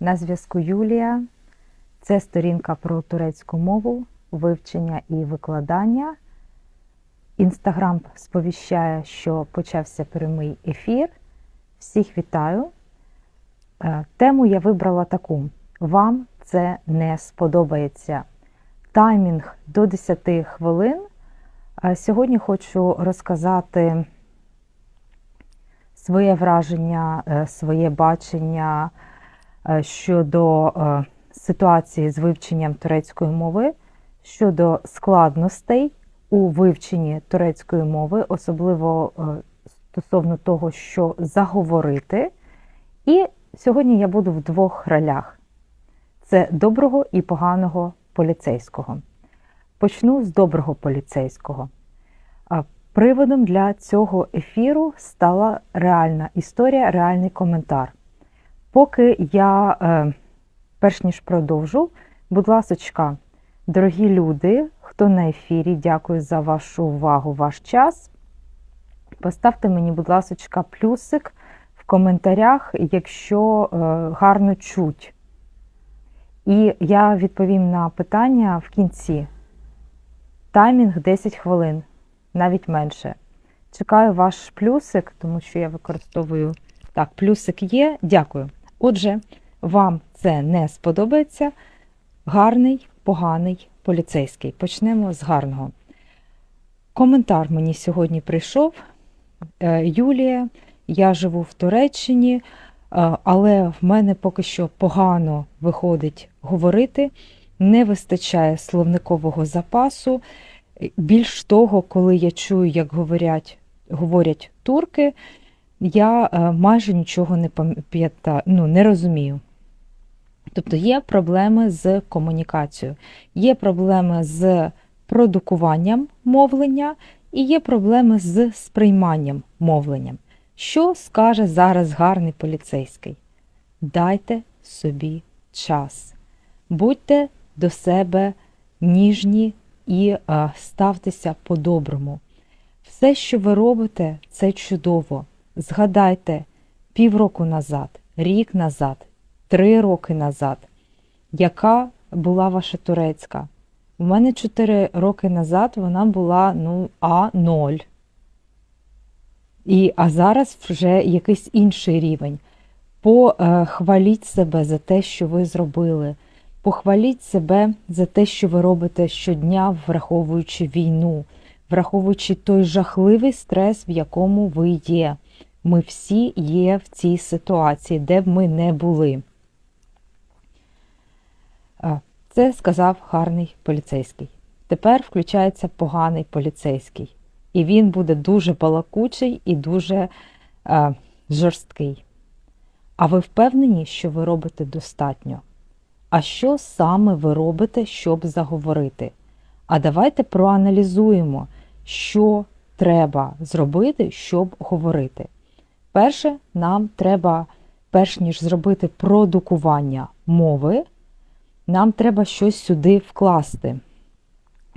На зв'язку Юлія. Це сторінка про турецьку мову, вивчення і викладання. Інстаграм сповіщає, що почався прямий ефір. Всіх вітаю. Е, Тему я вибрала таку: вам це не сподобається. Таймінг до 10 хвилин. Е, Сьогодні хочу розказати своє враження, е, своє бачення щодо е, ситуації з вивченням турецької мови, щодо складностей у вивченні турецької мови, особливо е, стосовно того, що заговорити. І сьогодні я буду в двох ролях: це доброго і поганого поліцейського. Почну з доброго поліцейського. Приводом для цього ефіру стала реальна історія, реальний коментар. Поки я, е, перш ніж продовжу, будь ласочка, дорогі люди, хто на ефірі, дякую за вашу увагу, ваш час. Поставте мені, будь ласочка, плюсик в коментарях, якщо е, гарно чуть. І я відповім на питання в кінці. Таймінг 10 хвилин, навіть менше. Чекаю ваш плюсик, тому що я використовую так, плюсик є. Дякую. Отже, вам це не сподобається. Гарний, поганий поліцейський. Почнемо з гарного. Коментар мені сьогодні прийшов. Е, Юлія, я живу в Туреччині, е, але в мене поки що погано виходить говорити, не вистачає словникового запасу. Більш того, коли я чую, як говорять, говорять турки, я е, майже нічого не пам'ятаю, ну, не розумію. Тобто є проблеми з комунікацією, є проблеми з продукуванням мовлення і є проблеми з сприйманням мовленням. Що скаже зараз гарний поліцейський? Дайте собі час. Будьте до себе ніжні і ставтеся по-доброму. Все, що ви робите, це чудово. Згадайте півроку назад, рік назад, три роки назад, яка була ваша турецька. У мене 4 роки назад вона була ну, А0. І, А зараз вже якийсь інший рівень. Похваліть себе за те, що ви зробили. Похваліть себе за те, що ви робите щодня, враховуючи війну, враховуючи той жахливий стрес, в якому ви є. Ми всі є в цій ситуації, де б ми не були. Це сказав гарний поліцейський. Тепер включається поганий поліцейський. І він буде дуже балакучий і дуже е, жорсткий. А ви впевнені, що ви робите достатньо? А що саме ви робите, щоб заговорити? А давайте проаналізуємо, що треба зробити, щоб говорити. Перше, нам треба, перш ніж зробити продукування мови, нам треба щось сюди вкласти.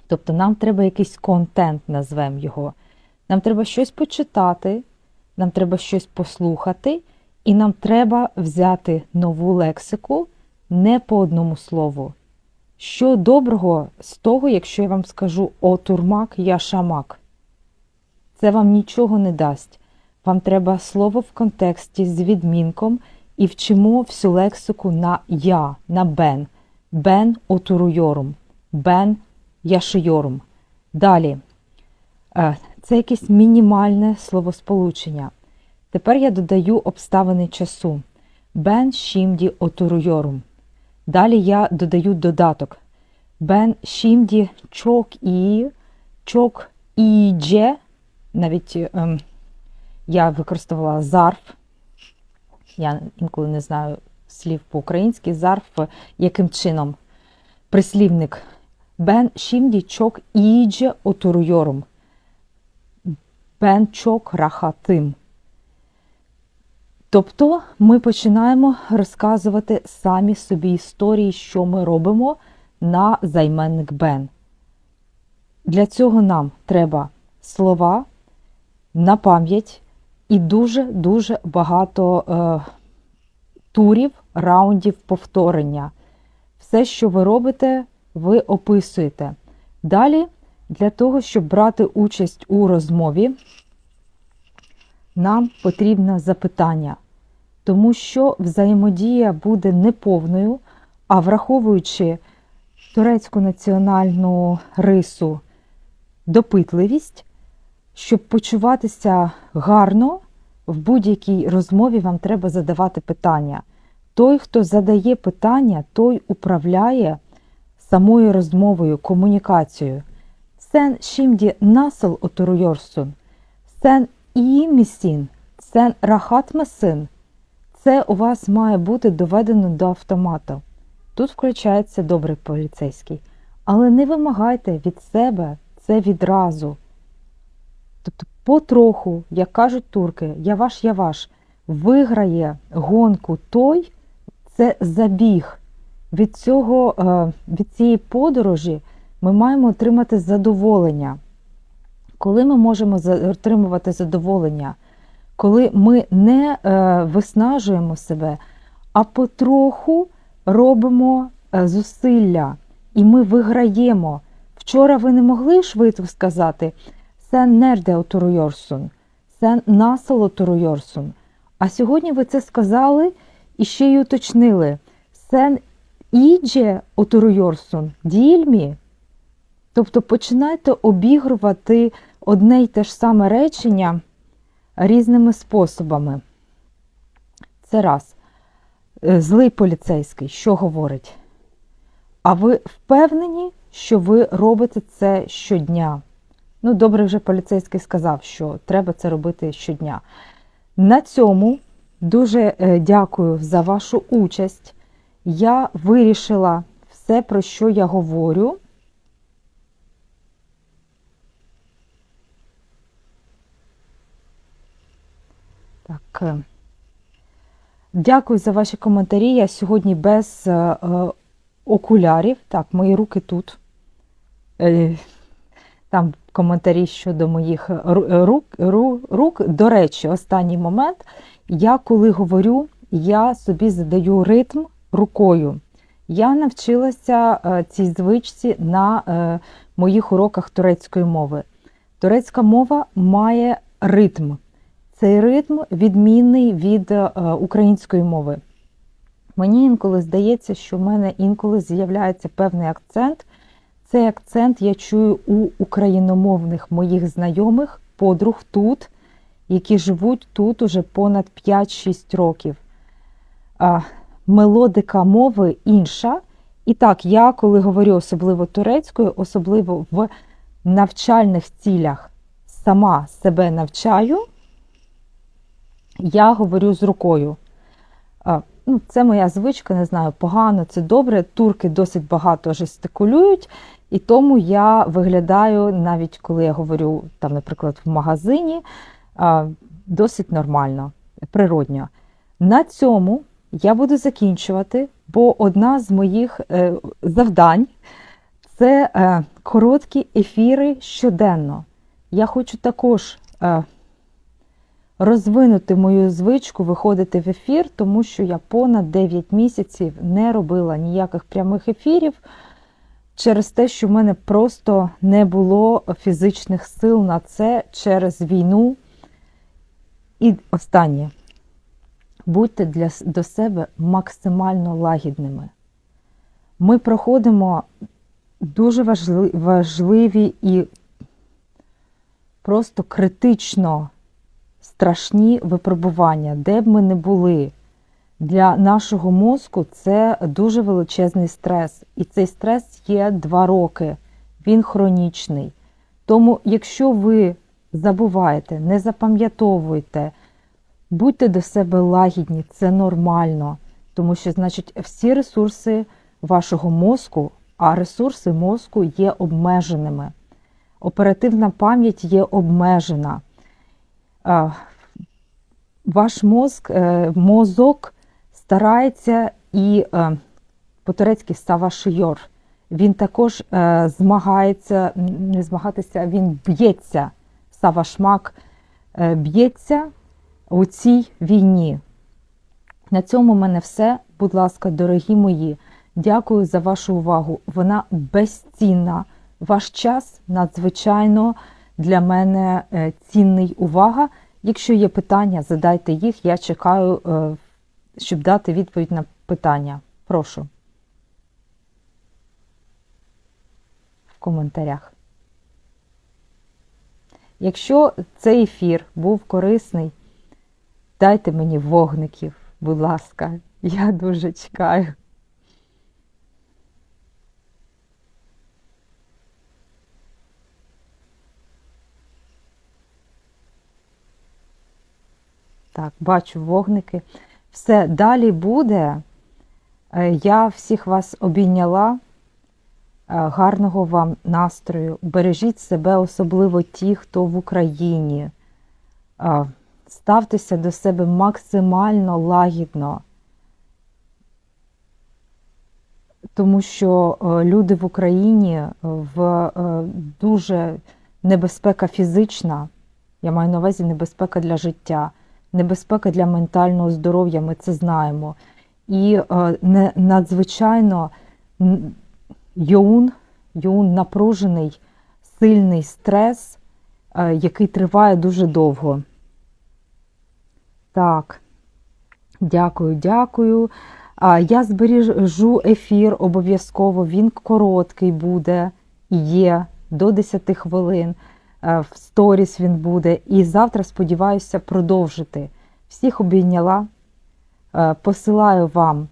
Тобто нам треба якийсь контент, назвемо його. Нам треба щось почитати, нам треба щось послухати, і нам треба взяти нову лексику не по одному слову. Що доброго з того, якщо я вам скажу о турмак, я шамак? Це вам нічого не дасть. Вам треба слово в контексті з відмінком і вчимо всю лексику на я, на бен. Бен отуруйорум, бен яшийорум. Далі. Е, це якесь мінімальне словосполучення. Тепер я додаю обставини часу. Бен шімді отуруйорум. Далі я додаю додаток. Бен шімді чок і чок ідже. Навіть ем, я використовувала зарф. Я інколи не знаю слів по-українськи. Зарф, яким чином? Прислівник. Бен шімді чок ідже отуруйорум. Бен чок рахатим. Тобто ми починаємо розказувати самі собі історії, що ми робимо на займенник Бен. Для цього нам треба слова на пам'ять і дуже-дуже багато е, турів раундів повторення. Все, що ви робите, ви описуєте. Далі, для того, щоб брати участь у розмові, нам потрібно запитання, тому що взаємодія буде неповною, а враховуючи турецьку національну рису допитливість, щоб почуватися гарно, в будь-якій розмові вам треба задавати питання. Той, хто задає питання, той управляє самою розмовою, комунікацією. Sen şimdi nasıl oturuyorsun? Sen iyi misin? Sen? Це у вас має бути доведено до автомату. Тут включається добрий поліцейський. Але не вимагайте від себе це відразу. Тобто, потроху, як кажуть турки, я ваш, я ваш, виграє гонку той, це забіг. Від, цього, е, від цієї подорожі ми маємо отримати задоволення. Коли ми можемо отримувати задоволення? Коли ми не е, виснажуємо себе, а потроху робимо е, зусилля, і ми виграємо. Вчора ви не могли швидко сказати Сен нерде отуруйорсун, сен насало туруйорсун. А сьогодні ви це сказали і ще й уточнили. Сен ідже отуруйорсун, дільмі. Тобто починайте обігрувати одне й те ж саме речення різними способами. Це раз. Е, злий поліцейський, що говорить? А ви впевнені, що ви робите це щодня? Ну, добре, вже поліцейський сказав, що треба це робити щодня. На цьому дуже е, дякую за вашу участь. Я вирішила все, про що я говорю. Так. Е, дякую за ваші коментарі. Я сьогодні без е, окулярів. Так, мої руки тут. Там коментарі щодо моїх рук, рук, рук. До речі, останній момент. Я коли говорю, я собі задаю ритм рукою. Я навчилася е, цій звичці на е, моїх уроках турецької мови. Турецька мова має ритм. Цей ритм відмінний від е, української мови. Мені інколи здається, що в мене інколи з'являється певний акцент. Цей акцент я чую у україномовних моїх знайомих, подруг тут, які живуть тут уже понад 5-6 років. Мелодика мови інша. І так, я, коли говорю особливо турецькою, особливо в навчальних цілях сама себе навчаю, я говорю з рукою. Ну, Це моя звичка, не знаю, погано, це добре. Турки досить багато жестикулюють, і тому я виглядаю, навіть коли я говорю, там, наприклад, в магазині, досить нормально, природньо. На цьому я буду закінчувати, бо одна з моїх е, завдань це е, короткі ефіри щоденно. Я хочу також е, розвинути мою звичку виходити в ефір, тому що я понад 9 місяців не робила ніяких прямих ефірів через те, що в мене просто не було фізичних сил на це через війну. І останнє. Будьте для, до себе максимально лагідними. Ми проходимо дуже важливі і просто критично страшні випробування, де б ми не були. Для нашого мозку це дуже величезний стрес. І цей стрес є два роки, він хронічний. Тому, якщо ви забуваєте, не запам'ятовуйте, будьте до себе лагідні, це нормально. Тому що, значить, всі ресурси вашого мозку, а ресурси мозку є обмеженими. Оперативна пам'ять є обмежена. Ваш мозк, е, мозок старається і е, по-турецьки савашийор. Він також е, змагається, не змагатися, він б'ється, савашмак б'ється у цій війні. На цьому в мене все. будь ласка, дорогі мої, дякую за вашу увагу. Вона безцінна. Ваш час надзвичайно для мене цінний увага. Якщо є питання, задайте їх. Я чекаю, е, щоб дати відповідь на питання. Прошу. В коментарях. Якщо цей ефір був корисний, дайте мені вогників, будь ласка. Я дуже чекаю. Так, бачу вогники. Все, далі буде. Е, Я всіх вас обійняла. Е, Гарного вам настрою. Бережіть себе, особливо ті, хто в Україні. Е, Ставтеся до себе максимально лагідно. Тому що люди в Україні в дуже небезпека фізична, я маю на увазі небезпека для життя, небезпека для ментального здоров'я, ми це знаємо. І е, не, надзвичайно йоун, йоун напружений, сильний стрес, е, який триває дуже довго. Так, дякую, дякую. Я збережу ефір обов'язково, він короткий буде, і є до 10 хвилин. Е, В сторіс він буде. І завтра, сподіваюся, продовжити. Всіх обійняла. Е, Посилаю вам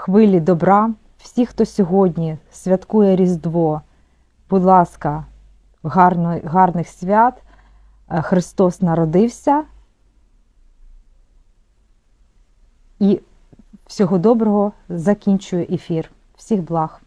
хвилі добра. Всі, хто сьогодні святкує Різдво, будь ласка, гарно, гарних свят. Е, Христос народився. І всього доброго закінчую ефір. Всіх благ.